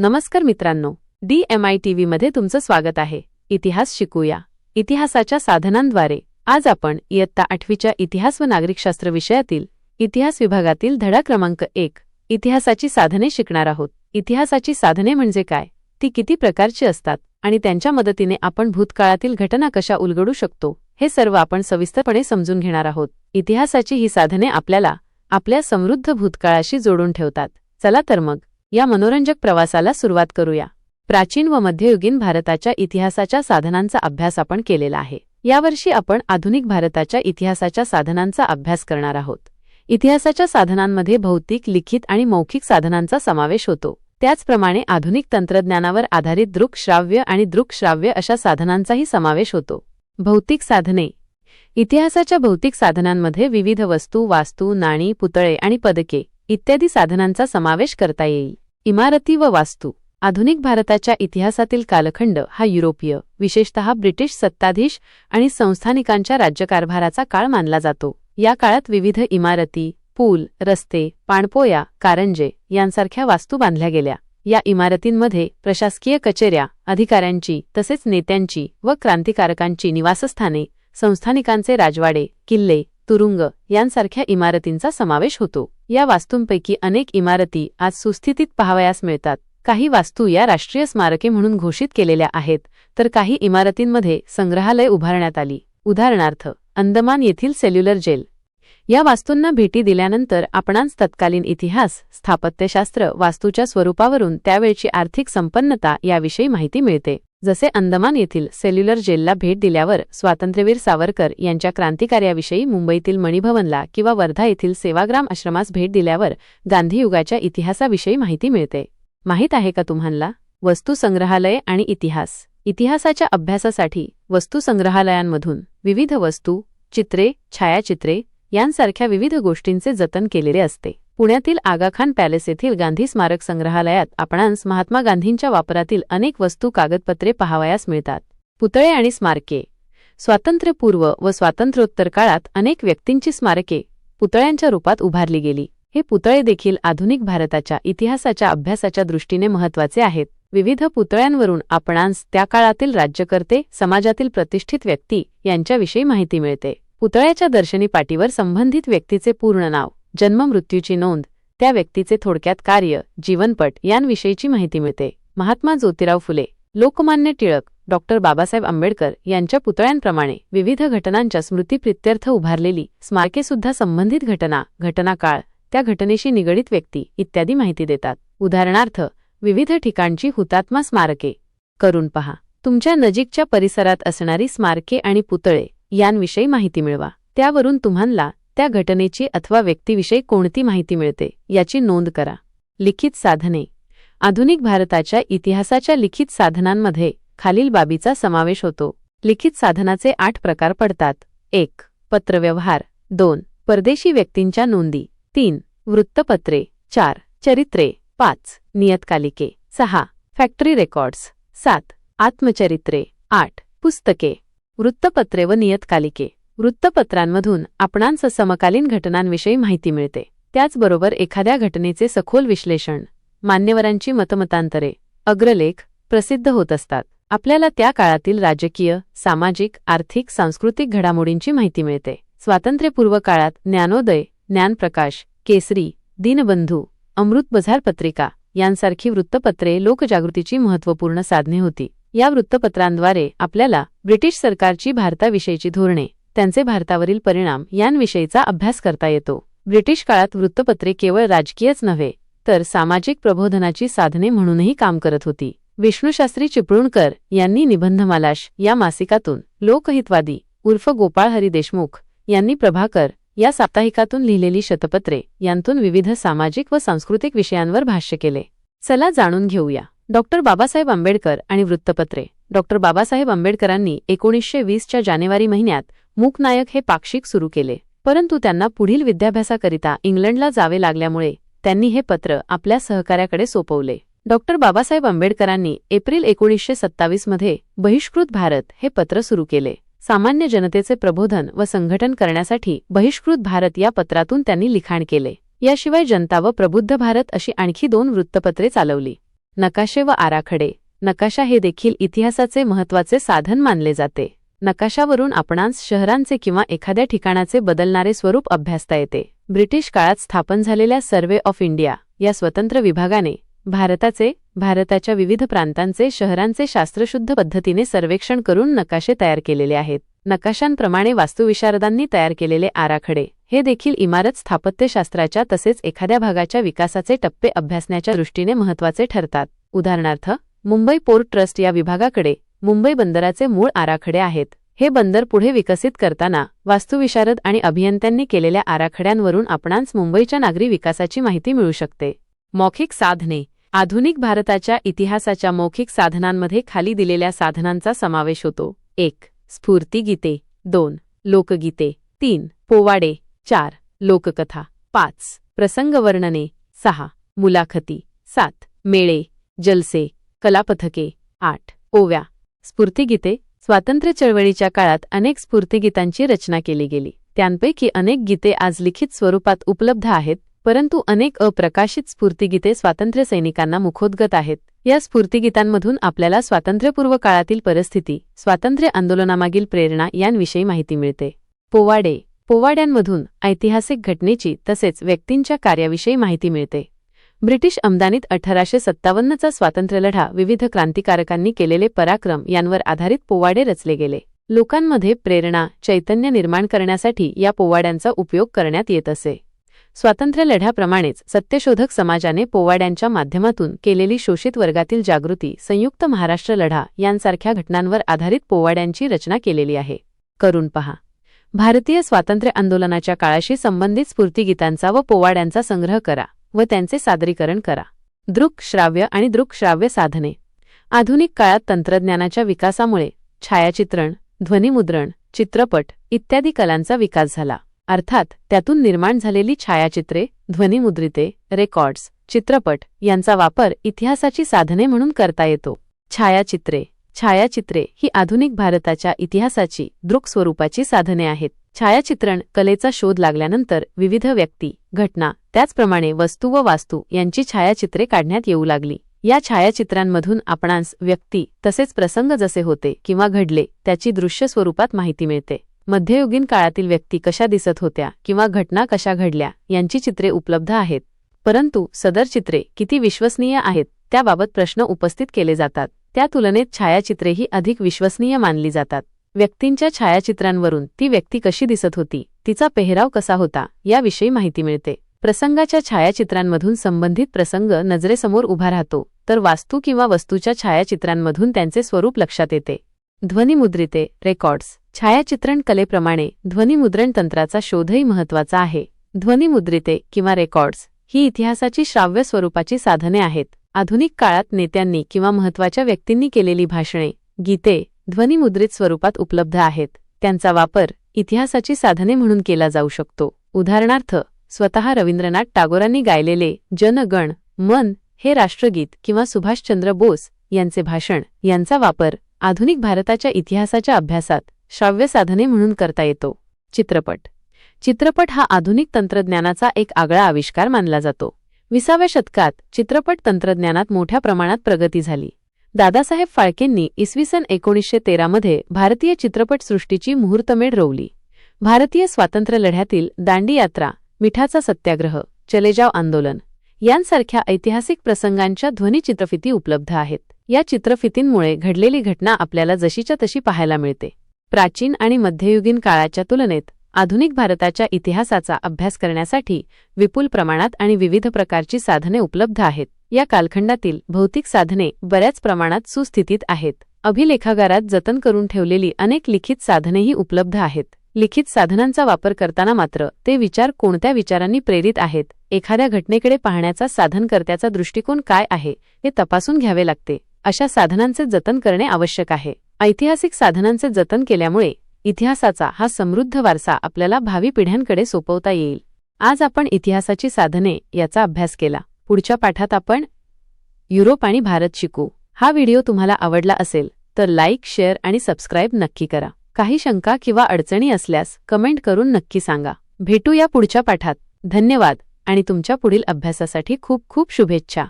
नमस्कार मित्रांनो D M I T व्हीमध्ये तुमचं स्वागत आहे. इतिहास शिकूया. इतिहासाच्या साधनांद्वारे आज आपण इयत्ता आठवीच्या इतिहास व नागरिकशास्त्र विषयातील इतिहास विभागातील धडा क्रमांक एक इतिहासाची साधने शिकणार आहोत. इतिहासाची साधने म्हणजे काय? ती किती प्रकारची असतात? आणि त्यांच्या मदतीने आपण भूतकाळातील घटना कशा उलगडू शकतो? हे सर्व आपण सविस्तरपणे समजून घेणार आहोत. इतिहासाची ही साधने आपल्याला आपल्या समृद्ध भूतकाळाशी जोडून ठेवतात. चला तर मग या मनोरंजक प्रवासाला सुरुवात करूया. प्राचीन व मध्ययुगीन भारताच्या इतिहासाच्या साधनांचा अभ्यास आपण केलेला आहे. यावर्षी आपण आधुनिक भारताच्या इतिहासाच्या साधनांचा अभ्यास करणार आहोत. इतिहासाच्या साधनांमध्ये भौतिक लिखित आणि मौखिक साधनांचा समावेश होतो. त्याचप्रमाणे आधुनिक तंत्रज्ञानावर आधारित दृकश्राव्य आणि दृकश्राव्य अशा साधनांचाही समावेश होतो. भौतिक साधने. इतिहासाच्या भौतिक साधनांमध्ये विविध वस्तू वास्तू नाणी पुतळे आणि पदके इत्यादी साधनांचा समावेश करता येईल. इमारती व वास्तू. आधुनिक भारताच्या इतिहासातील कालखंड हा युरोपीय विशेषतः ब्रिटिश सत्ताधीश आणि संस्थानिकांच्या राज्यकारभाराचा काळ मानला जातो. या काळात विविध इमारती पूल रस्ते पाणपोया कारंजे यांसारख्या वास्तू बांधल्या गेल्या. या इमारतींमध्ये प्रशासकीय कचेऱ्या अधिकाऱ्यांची तसेच नेत्यांची व क्रांतिकारकांची निवासस्थाने संस्थानिकांचे राजवाडे किल्ले तुरुंग यांसारख्या इमारतींचा समावेश होतो. या वास्तूंपैकी अनेक इमारती आज सुस्थितीत पाहावयास मिळतात. काही वास्तू या राष्ट्रीय स्मारके म्हणून घोषित केलेल्या आहेत तर काही इमारतींमध्ये संग्रहालय उभारण्यात आली. उदाहरणार्थ अंदमान येथील सेल्युलर जेल. या वास्तूंना भेटी दिल्यानंतर आपणांस तत्कालीन इतिहास स्थापत्यशास्त्र वास्तूच्या स्वरूपावरून त्यावेळची आर्थिक संपन्नता याविषयी माहिती मिळते. जसे अंदमान येथील सेल्युलर जेलला भेट दिल्यावर स्वातंत्र्यवीर सावरकर यांच्या क्रांतिकार्याविषयी मुंबईतील मणिभवनला किंवा वर्धा येथील सेवाग्राम आश्रमास भेट दिल्यावर गांधीयुगाच्या इतिहासाविषयी माहिती मिळते. माहीत आहे का तुम्हाला? वस्तूसंग्रहालय आणि इतिहास. इतिहासाच्या अभ्यासासाठी वस्तू संग्रहालयांमधून विविध वस्तू चित्रे छायाचित्रे यांसारख्या विविध गोष्टींचे जतन केलेले असते. पुण्यातील आगाखान पॅलेस येथील गांधी स्मारक संग्रहालयात आपणांस महात्मा गांधींच्या वापरातील अनेक वस्तू कागदपत्रे पाहावयास मिळतात. पुतळे आणि स्मारके. स्वातंत्र्यपूर्व व स्वातंत्र्योत्तर काळात अनेक व्यक्तींची स्मारके पुतळ्यांच्या रूपात उभारली गेली. हे पुतळे देखील आधुनिक भारताच्या इतिहासाच्या अभ्यासाच्या दृष्टीने महत्त्वाचे आहेत. विविध पुतळ्यांवरून आपणांस त्या काळातील राज्यकर्ते समाजातील प्रतिष्ठित व्यक्ती यांच्याविषयी माहिती मिळते. पुतळ्याच्या दर्शनी पाटीवर संबंधित व्यक्तीचे पूर्ण नाव. जन्ममृत्यूची नोंद त्या व्यक्तीचे थोडक्यात कार्य जीवनपट यांविषयीची माहिती मिळते. महात्मा ज्योतिराव फुले लोकमान्य टिळक डॉक्टर बाबासाहेब आंबेडकर यांच्या पुतळ्यांप्रमाणे विविध घटनांच्या स्मृतीप्रित्यर्थ उभारलेली स्मारकेसुद्धा संबंधित घटना घटनाकाळ त्या घटनेशी निगडित व्यक्ती इत्यादी माहिती देतात. उदाहरणार्थ विविध ठिकाणची हुतात्मा स्मारके. करून पहा. तुमच्या नजीकच्या परिसरात असणारी स्मारके आणि पुतळे यांविषयी माहिती मिळवा. त्यावरून तुम्हाला त्या घटनेची अथवा व्यक्तीविषयी कोणती माहिती मिळते याची नोंद करा. लिखित साधने. आधुनिक भारताच्या इतिहासाच्या लिखित साधनांमध्ये खालील बाबीचा समावेश होतो. लिखित साधनाचे आठ प्रकार पडतात. एक पत्रव्यवहार. दोन परदेशी व्यक्तींच्या नोंदी. तीन वृत्तपत्रे. चार चरित्रे. पाच नियतकालिके. सहा फॅक्टरी रेकॉर्ड्स. सात आत्मचरित्रे. आठ पुस्तके. वृत्तपत्रे व नियतकालिके. वृत्तपत्रांमधून आपणांस समकालीन घटनांविषयी माहिती मिळते. त्याचबरोबर एखाद्या घटनेचे सखोल विश्लेषण मान्यवरांची मतमतांतरे अग्रलेख प्रसिद्ध होत असतात. आपल्याला त्या काळातील राजकीय सामाजिक आर्थिक सांस्कृतिक घडामोडींची माहिती मिळते. स्वातंत्र्यपूर्व काळात ज्ञानोदय ज्ञानप्रकाश केसरी दीनबंधू अमृत बझार पत्रिका यांसारखी वृत्तपत्रे लोकजागृतीची महत्त्वपूर्ण साधने होती. या वृत्तपत्रांद्वारे आपल्याला ब्रिटिश सरकारची भारताविषयीची धोरणे त्यांचे भारतावरील परिणाम यांविषयीचा अभ्यास करता येतो. ब्रिटिश काळात वृत्तपत्रे केवळ राजकीयच नव्हे तर सामाजिक प्रबोधनाची साधने म्हणूनही काम करत होती. विष्णूशास्त्री चिपळूणकर यांनी निबंधमालाश या मासिकातून लोकहितवादी उर्फ गोपाळहरी देशमुख यांनी प्रभाकर या साप्ताहिकातून लिहिलेली शतपत्रे यांतून विविध सामाजिक व सांस्कृतिक विषयांवर भाष्य केले. चला जाणून घेऊया. डॉक्टर बाबासाहेब आंबेडकर आणि वृत्तपत्रे. डॉक्टर बाबासाहेब आंबेडकरांनी एकोणीसशे वीसच्या जानेवारी महिन्यात मूकनायक हे पाक्षिक सुरू केले. परंतु त्यांना पुढील विद्याभ्यासाकरिता इंग्लंडला जावे लागल्यामुळे त्यांनी हे पत्र आपल्या सहकार्याकडे सोपवले. डॉक्टर बाबासाहेब आंबेडकरांनी एप्रिल एकोणीसशे सत्तावीसमध्ये बहिष्कृत भारत हे पत्र सुरू केले. सामान्य जनतेचे प्रबोधन व संघटन करण्यासाठी बहिष्कृत भारत या पत्रातून त्यांनी लिखाण केले. याशिवाय जनता व प्रबुद्ध भारत अशी आणखी दोन वृत्तपत्रे चालवली. नकाशे व आराखडे. नकाशा हे देखील इतिहासाचे महत्त्वाचे साधन मानले जाते. नकाशावरून आपणास शहरांचे किंवा एखाद्या ठिकाणाचे बदलणारे स्वरूप अभ्यासता येते. ब्रिटिश काळात स्थापन झालेल्या सर्वे ऑफ इंडिया या स्वतंत्र विभागाने भारताचे भारताच्या विविध प्रांतांचे शहरांचे शास्त्रशुद्ध पद्धतीने सर्वेक्षण करून नकाशे तयार केलेले आहेत. नकाशांप्रमाणे वास्तुविशारदांनी तयार केलेले आराखडे हे देखील इमारत स्थापत्यशास्त्राच्या तसेच एखाद्या भागाच्या विकासाचे टप्पे अभ्यासण्याच्या दृष्टीने महत्त्वाचे ठरतात. उदाहरणार्थ मुंबई पोर्ट ट्रस्ट या विभागाकडे मुंबई बंदराचे मूळ आराखडे आहेत. हे बंदर पुढे विकसित करताना वास्तुविशारद आणि अभियंत्यांनी केलेल्या आराखड्यांवरून आपणांस मुंबईच्या नागरी विकासाची माहिती मिळू शकते. मौखिक साधने. आधुनिक भारताच्या इतिहासाच्या मौखिक साधनांमध्ये खाली दिलेल्या साधनांचा समावेश होतो. एक स्फूर्तीगीते दोन लोकगीते. तीन पोवाडे. चार लोककथा. पाच प्रसंगवर्णने. सहा मुलाखती. सात मेळे. जलसे. कलापथके. आठ. ओव्या. स्फूर्तिगीते. स्वातंत्र्य चळवळीच्या काळात अनेक स्फूर्तिगीतांची रचना केली गेली. त्यांपैकी अनेक गीते आज लिखित स्वरूपात उपलब्ध आहेत परंतु अनेक अप्रकाशित स्फूर्तिगीते स्वातंत्र्य सैनिकांना मुखोद्गत आहेत. या स्फूर्तिगीतांमधून आपल्याला स्वातंत्र्यपूर्व काळातील परिस्थिती स्वातंत्र्य आंदोलनामागील प्रेरणा यांविषयी माहिती मिळते. पोवाडे. पोवाड्यांमधून ऐतिहासिक घटनेची तसेच व्यक्तींच्या कार्याविषयी माहिती मिळते. ब्रिटिश आमदानीत अठराशे सत्तावन्नचा स्वातंत्र्यलढा विविध क्रांतिकारकांनी केलेले पराक्रम यांवर आधारित पोवाडे रचले गेले. लोकांमध्ये प्रेरणा चैतन्य निर्माण करण्यासाठी या पोवाड्यांचा उपयोग करण्यात येत असे. स्वातंत्र्यलढ्याप्रमाणेच सत्यशोधक समाजाने पोवाड्यांच्या माध्यमातून केलेली शोषित वर्गातील जागृती संयुक्त महाराष्ट्र लढा यांसारख्या घटनांवर आधारित पोवाड्यांची रचना केलेली आहे. करून पहा. भारतीय स्वातंत्र्य आंदोलनाच्या काळाशी संबंधित स्फूर्तीगीतांचा व पोवाड्यांचा संग्रह करा. व त्यांचे सादरीकरण करा. दृक श्राव्य आणि दृक श्राव्य साधने. आधुनिक काळात तंत्रज्ञानाच्या विकासामुळे छायाचित्रण ध्वनिमुद्रण चित्रपट इत्यादी कलांचा विकास झाला. अर्थात त्यातून निर्माण झालेली छायाचित्रे ध्वनिमुद्रिते रेकॉर्ड्स चित्रपट यांचा वापर इतिहासाची साधने म्हणून करता येतो. छायाचित्रे. छायाचित्रे ही आधुनिक भारताच्या इतिहासाची दृक स्वरूपाची साधने आहेत. छायाचित्रण कलेचा शोध लागल्यानंतर विविध व्यक्ती घटना त्याचप्रमाणे वस्तू व वास्तू यांची छायाचित्रे काढण्यात येऊ लागली. या छायाचित्रांमधून आपणास व्यक्ती तसेच प्रसंग जसे होते किंवा घडले त्याची दृश्य स्वरूपात माहिती मिळते. मध्ययुगीन काळातील व्यक्ती कशा दिसत होत्या किंवा घटना कशा घडल्या यांची चित्रे उपलब्ध आहेत. परंतु सदर चित्रे किती विश्वसनीय आहेत त्याबाबत प्रश्न उपस्थित केले जातात. त्या तुलनेत छायाचित्रेही अधिक विश्वसनीय मानली जातात. व्यक्तींच्या छायाचित्रांवरून ती व्यक्ती कशी दिसत होती तिचा पेहराव कसा होता याविषयी माहिती मिळते. प्रसंगाच्या छायाचित्रांमधून संबंधित प्रसंग नजरेसमोर उभा राहतो तर वास्तू किंवा वस्तूच्या छायाचित्रांमधून त्यांचे स्वरूप लक्षात येते. ध्वनिमुद्रिते रेकॉर्ड्स. छायाचित्रण कलेप्रमाणे ध्वनिमुद्रण तंत्राचा शोधही महत्त्वाचा आहे. ध्वनिमुद्रिते किंवा रेकॉर्ड्स ही इतिहासाची श्राव्य स्वरूपाची साधने आहेत. आधुनिक काळात नेत्यांनी किंवा महत्त्वाच्या व्यक्तींनी केलेली भाषणे गीते ध्वनिमुद्रित स्वरूपात उपलब्ध आहेत. त्यांचा वापर इतिहासाची साधने म्हणून केला जाऊ शकतो. उदाहरणार्थ स्वतः रवींद्रनाथ टागोरांनी गायलेले जनगण मन हे राष्ट्रगीत किंवा सुभाषचंद्र बोस यांचे भाषण यांचा वापर आधुनिक भारताच्या इतिहासाच्या अभ्यासात श्राव्य साधने म्हणून करता येतो. चित्रपट. चित्रपट हा आधुनिक तंत्रज्ञानाचा एक आगळा आविष्कार मानला जातो. विसाव्या शतकात चित्रपट तंत्रज्ञानात मोठ्या प्रमाणात प्रगती झाली. दादासाहेब फाळकेंनी इसवी सन एकोणीसशे तेरामध्ये भारतीय चित्रपटसृष्टीची मुहूर्तमेढ रोवली. भारतीय स्वातंत्र्य लढ्यातील दांडी यात्रा मिठाचा सत्याग्रह चलेजाव आंदोलन यांसारख्या ऐतिहासिक प्रसंगांच्या ध्वनिचित्रफिती उपलब्ध आहेत. या चित्रफितींमुळे घडलेली घटना आपल्याला जशीच्या तशी पाहायला मिळते. प्राचीन आणि मध्ययुगीन काळाच्या तुलनेत आधुनिक भारताच्या इतिहासाचा अभ्यास करण्यासाठी विपुल प्रमाणात आणि विविध प्रकारची साधने उपलब्ध आहेत. या कालखंडातील भौतिक साधने बऱ्याच प्रमाणात सुस्थितीत आहेत. अभिलेखागारात जतन करून ठेवलेली अनेक लिखित साधनेही उपलब्ध आहेत. लिखित साधनांचा वापर करताना मात्र ते विचार कोणत्या विचारांनी प्रेरित आहेत? एखाद्या घटनेकडे पाहण्याचा साधनकर्त्याचा दृष्टिकोन काय आहे? हे तपासून घ्यावे लागते. अशा साधनांचे जतन करणे आवश्यक आहे. ऐतिहासिक साधनांचे जतन केल्यामुळे इतिहासाचा हा समृद्ध वारसा आपल्याला भावी पिढ्यांकडे सोपवता येईल. आज आपण इतिहासाची साधने याचा अभ्यास केला. पुढच्या पाठात आपण युरोप आणि भारत शिकू. हा व्हिडिओ तुम्हाला आवडला असेल तर लाईक शेअर आणि सबस्क्राईब नक्की करा. काही शंका किंवा अडचणी असल्यास कमेंट करून नक्की सांगा. भेटू या पुढच्या पाठात. धन्यवाद आणि तुमच्या पुढील अभ्यासासाठी खूप खूप शुभेच्छा.